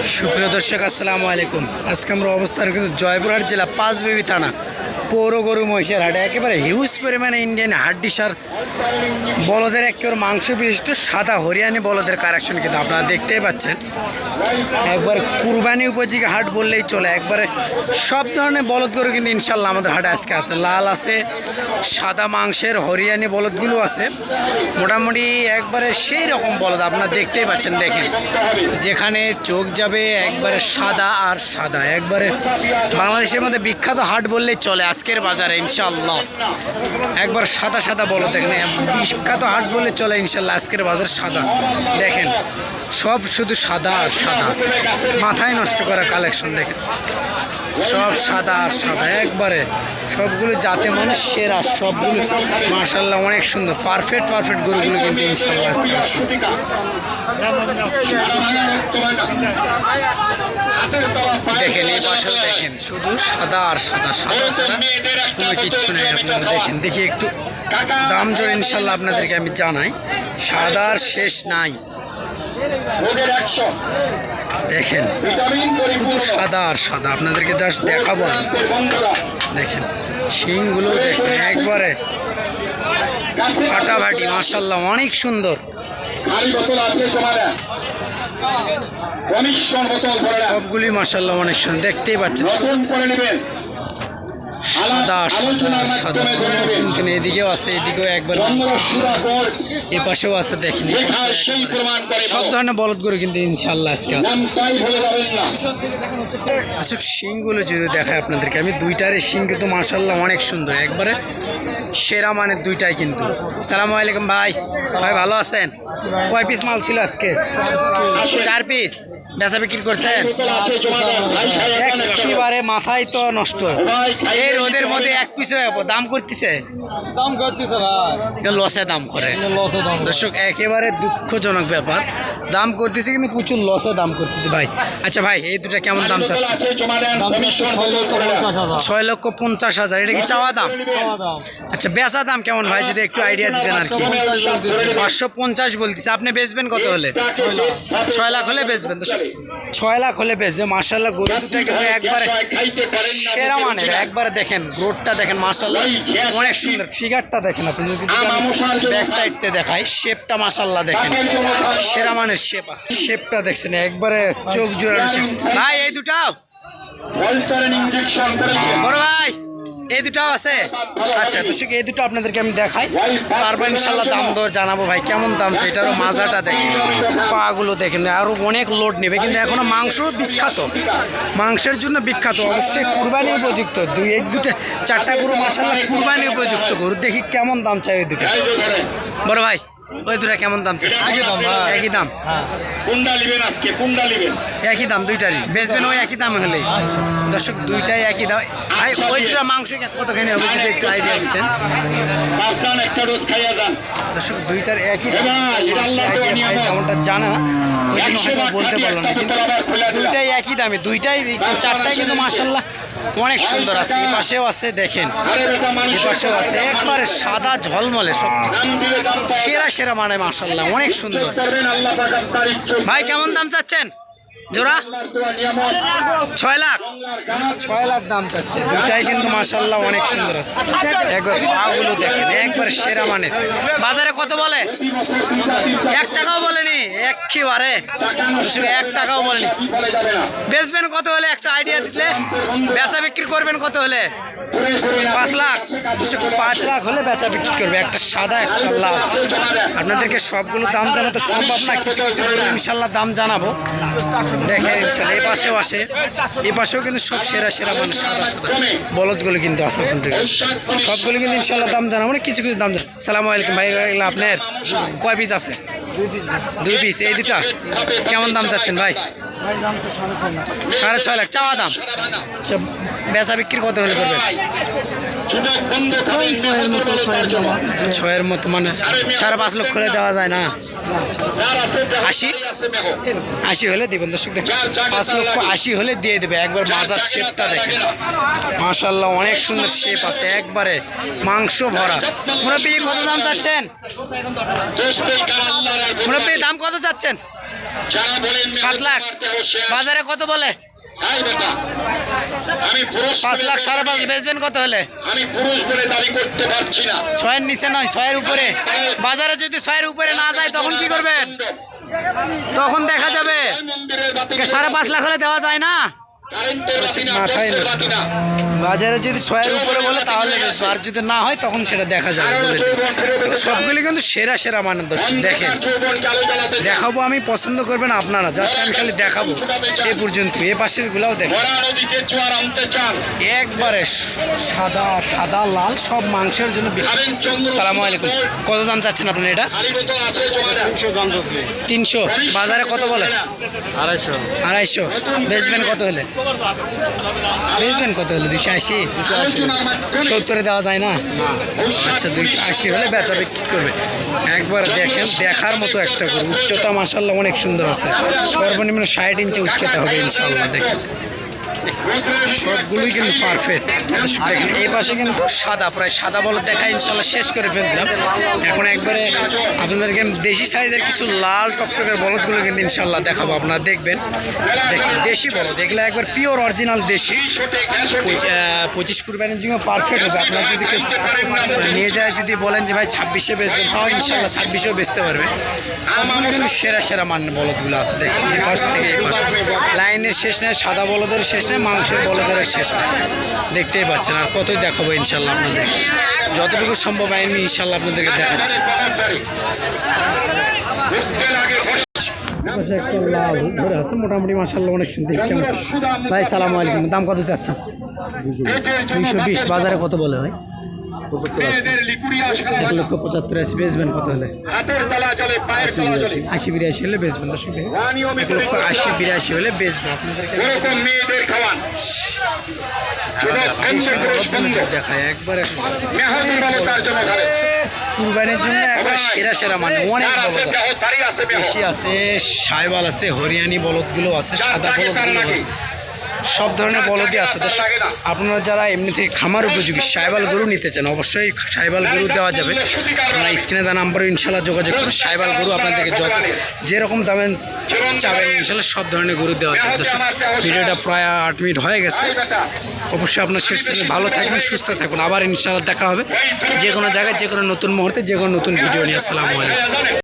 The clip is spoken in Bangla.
সুপ্রিয় দর্শক আসসালামু আলাইকুম। আজকে আমরা অবস্থান কিন্তু জয়পুরহাট জেলা পাঁচবিবি থানা। পৌর গরু মহিষের হাটে একেবারে হিউজ পরিমাণে ইন্ডিয়ান হাট হাড্ডিসার বলদের একেবারে মাংস বিশিষ্ট সাদা হরিয়ানি বলদের কারেকশন কিন্তু আপনারা দেখতেই পাচ্ছেন। একবার কুরবানি উপযোগী হাট বললেই চলে, একবারে সব ধরনের বলদ গরু কিন্তু ইনশাল্লাহ আমাদের হাটে আজকে আছে। লাল আছে, সাদা মাংসের হরিয়ানি বলদগুলো আছে। মোটামুটি একবারে সেই রকম বলদ আপনারা দেখতেই পাচ্ছেন, দেখেন। যেখানে চোখ যাবে একবারে সাদা আর সাদা। একবারে বাংলাদেশের মধ্যে বিখ্যাত হাট বললেই চলে আজকের বাজারে ইনশাল্লাহ একবার সাদা সাদা বলো, দেখেন বিখ্যাত হাট বলে চলে ইনশাল্লাহ আজকের বাজার সাদা। দেখেন, সব শুধু সাদা আর সাদা। মাথায় নষ্ট করা কালেকশন দেখেন। সব সাদা আর সাদা, একবারে সবগুলো যাতে মানে সেরা, সবগুলো মার্শাল্লাহ অনেক সুন্দর পারফেক্ট পারফেক্ট গরুগুলো কিন্তু ইনশাল্লাহ দেখেন, এই পাশেও দেখেন, শুধু সাদা আর সাদা সাদা ছাড়া কোনো কিচ্ছু নেই আপনারা দেখেন, দেখি একটু দাম জোর ইনশাল্লাহ আপনাদেরকে আমি জানাই সাদার শেষ নাই। দেখেন শুধু সাদা আর সাদা আপনাদেরকে জাস্ট দেখাবো। দেখেন শিংগুলো দেখেন একবারে ফাটাফাটি মার্শাল্লাহ অনেক সুন্দর। সবগুলি মার্শাল্লাহ অনেক সুন্দর দেখতেই পাচ্ছেন। করে নেবেন। এদিকেও আছে, এদিকেও একবার এ পাশেও আছে, দেখেন সব ধরনের বলদ গরু কিন্তু ইনশাল্লাহ আজকে আসলে শিংগুলো যদি দেখায় আপনাদেরকে, আমি দুইটার শিং কিন্তু মার্শাল্লাহ অনেক সুন্দর। একবারে সেরা মানের দুইটাই কিন্তু। সালামু আলাইকুম ভাই। ভাই, ভালো আছেন? কয় পিস মাল ছিল আজকে? চার পিস বেচা বিক্রি করছেন একেবারে মাথায় তো নষ্ট। এই রোদের মধ্যে এক পিস দাম করতেছে? দাম করতেছে ভাই। লসে দাম করে। লসে দাম দর্শক একেবারে দুঃখজনক ব্যাপার। দাম করতেছে কিন্তু প্রচুর লসে দাম করতেছে ভাই। আচ্ছা ভাই এই দুটা কেমন দাম চাচ্ছে? ছয় লক্ষ পঞ্চাশ হাজার। এটা কি চাওয়া দাম? আচ্ছা বেচা দাম কেমন ভাই যদি একটু আইডিয়া দিতেন আর কি? পাঁচশো পঞ্চাশ বলতেছে আপনি বেচবেন কত হলে? ছয় লাখ। হলে বেচবেন। তো ছয় লাখ হলে বেচবে মার্শাল্লাহ গরু দুটা কিন্তু একবারে সেরা মানের একবারে দেখেন গ্রোথটা দেখেন মার্শাল্লাহ অনেক সুন্দর ফিগারটা দেখেন আপনি যদি ব্যাক সাইডতে দেখায় শেপটা মার্শাল্লাহ দেখেন। সেরা মানের শেপ আছে শেপটা দেখছেন একবারে চোখ জোড়ানো শেপ ভাই এই দুটাও। বড় ভাই। এই দুটো আছে? আচ্ছা তো সে এই দুটো আপনাদেরকে আমি দেখাই। তারপর ইনশাল্লাহ দাম দর জানাব ভাই, কেমন দাম চাই? এটারও মাজাটা দেখেন। পাগুলো দেখেন আরও অনেক লোড নেবে, কিন্তু এখনও মাংস বিখ্যাত। মাংসের জন্য বিখ্যাত, অবশ্যই কুরবানি উপযুক্ত। দুই এক দুটো, চারটা গরু মাসাল্লাহ কুরবানি উপযুক্ত গরু। দেখি কেমন দাম চাই ওই দুটো। বড় ভাই। ওই দুটা কেমন দাম চাচ্ছে একই দাম ভাই। একই দাম? কুন্ডা লিবেন আজকে? কুন্ডা লিবেন একই দাম দুইটারই। বেচবেন ওই একই দাম হলেই। দর্শক দুইটাই একই দাম। ভাই ওই দুটা মাংস কতখানি হবে যদি একটু আইডিয়া দিতেন। একটা ডোজ খাইয়া যান। দর্শক দুইটার একই দাম। ভাই জানে না। বলতে পারল না। কিন্তু। দুইটাই একই দামে। দুইটাই চারটাই কিন্তু মার্শাল্লাহ অনেক সুন্দর আছে। এই পাশেও আছে, দেখেন। এই পাশেও আছে। একবারে সাদা ঝলমলে সব। সেরা সেরা মানে মাসাল্লাহ অনেক সুন্দর। ভাই, কেমন দাম চাচ্ছেন? জোড়া? ছয় লাখ? ছয় লাখ দাম চাচ্ছে। কিন্তু অনেক সুন্দর আছে। একবার পাগুলো দেখেন একবার সেরা মানে বাজারে কত বলে? এক টাকাও বলেনি একেবারে। এক টাকাও বলেনি। বলে বেচবেন কত হলে? একটা আইডিয়া দিলে। বেচা বিক্রি করবেন কত হলে? পাঁচ লাখ, দুশো পাঁচ লাখ হলে বেচা বিক্রি করবে। একটা সাদা, একটা লাল। আপনাদেরকে সবগুলো দাম জানা তো সম্ভব না, কিছু কিছু করে ইনশাল্লাহ দাম জানাব। দেখেন ইনশাল্লাহ এই পাশেও আসে। এই পাশেও কিন্তু সব সেরা সেরা মানে সাদা সাদা। বলদগুলো কিন্তু আছে আপনাদের কাছে। সবগুলো কিন্তু ইনশাল্লাহ দাম জানাব না, কিছু কিছু দাম জানাব। সালাম আলাইকুম ভাই আপনার? কয় পিস আছে? দুই পিস এই দুটা কেমন দাম চাচ্ছেন ভাই? সাড়ে ছয় লাখ। চাওয়া দাম? সে বেচা বিক্রি কত হলে খাবেন ছয়ের মতো মানে সাড়ে পাঁচ লক্ষ হলে দেওয়া যায় না? দেখো, আশি? আশি হলে দিবেন দর্শক দেখেন পাঁচ লক্ষ আশি হলে দিয়ে দেবে। একবার মাজার শেপটা দেখেন। মাশাল্লাহ অনেক সুন্দর শেপ আছে একবারে মাংস ভরা। মুরব্বী কত দাম চাচ্ছেন? কার মুরব্বী দাম কত চাচ্ছেন? সাত লাখ। বাজারে কত বলে? পাঁচ লাখ সাড়ে পাঁচ বেচবেন কত হলে? আমি পুরুষ বলে দাবি করতে পারছি না। ছয়ের নিচে নয় ছয়ের উপরে। বাজারে যদি ছয়ের উপরে না যায় তখন কি করবেন? তখন দেখা যাবে। সাড়ে পাঁচ লাখ হলে দেওয়া যায় না? মাথায় বাজারে যদি ছয়ের উপরে বলে তাহলে আর যদি না হয় তখন সেটা দেখা যাবে তো সবগুলি কিন্তু সেরা সেরা মানের দর্শক দেখেন। দেখাবো আমি পছন্দ করবেন আপনারা। জাস্ট আমি খালি দেখাবো। এ পর্যন্ত এ পাশের গুলাও দেখেন। একবারে সাদা সাদা লাল সব মাংসের জন্য সালামু আলাইকুম। কত দাম চাচ্ছেন আপনার এটা? তিনশো। বাজারে কত বলে? আড়াইশো। আড়াইশো। বেচবেন কত হলে? বেচবেন কত হলো? দুশো আশি? সত্তরে দেওয়া যায় না? আচ্ছা দুইশো আশি হলে বেচা বিক্রি করবে। একবার দেখেন, দেখার মতো একটা করে উচ্চতা মাসাল্লাহ অনেক সুন্দর আছে। সর্বনিম্ন ষাট ইঞ্চি উচ্চতা হবে ইনশাল্লাহ দেখেন। সবগুলোই কিন্তু পারফেক্ট দেখেন এই পাশে কিন্তু সাদা, প্রায় সাদা বল দেখা ইনশাল্লাহ শেষ করে ফেললাম। এখন একবারে আপনাদেরকে দেশি সাইজের কিছু লাল টকটকের বলদগুলো কিন্তু ইনশাল্লাহ দেখাবো, আপনারা দেখবেন। দেশি বলদ, এগুলো একবার পিওর অরিজিনাল দেশি। পঁচিশ কুরবানির জন্য পারফেক্ট হবে। আপনার যদি কেউ নিয়ে যায়, যদি বলেন যে ভাই ছাব্বিশে বেচবেন, তাও ইনশাল্লাহ ছাব্বিশেও বেচতে পারবে। সবগুলো কিন্তু সেরা সেরা মান বলদগুলো আছে। দেখেন, এই পাশ থেকে এই পাশ। লাইনের শেষ নেই, সাদা বলদের শেষ নেই মাংসের বলদের শেষ নেই দেখতেই পাচ্ছেন আর কতই দেখাবো ইনশাল্লাহ আপনাদের। যতটুকু সম্ভব আমি ইনশাল্লাহ আপনাদেরকে দেখাচ্ছি। পাশে একটা লাল ধরে আছে মোটামুটি মাসাল্লাহ অনেক সুন্দর কেমন ভাই সালাম আলাইকুম। দাম কত চাচ্ছেন? দুইশো বিশ। বাজারে কত বলে এক লক্ষ পঁচাত্তর আশি বেচবেন কত হলে? আশি বিরাশি হলে বেচবেন এক লক্ষ আশি বিরাশি হলে দেখায় একবারে খাবে কুরবানির জন্য একবার সেরা সেরা মানে অনেক বলদ আছে তারই আছে আছে সাইবাল আছে হরিয়ানি বলদগুলো আছে সাদা বলদগুলো আছে। সব ধরনের বলদই আছে। দর্শক আপনারা যারা এমনি থেকে খামার উপযোগী সাইবাল গরু নিতে চান অবশ্যই সাইবাল গরু দেওয়া যাবে। আপনারা স্ক্রিনে দেওয়া নাম্বারে ইনশাল্লাহ যোগাযোগ করুন। সাইবাল গরু আপনাদেরকে যত যেরকম দামে চাবেন ইনশাল্লাহ সব ধরনের গরু দেওয়া যাবে। দর্শক ভিডিওটা প্রায় আট মিনিট হয়ে গেছে। অবশ্যই আপনার শেষ পর্যন্ত ভালো থাকবেন সুস্থ থাকবেন। আবার ইনশাল্লাহ দেখা হবে। যে কোনো জায়গায় যে কোনো নতুন মুহূর্তে যে কোনো নতুন ভিডিও নিয়ে। আসসালামু আলাইকুম।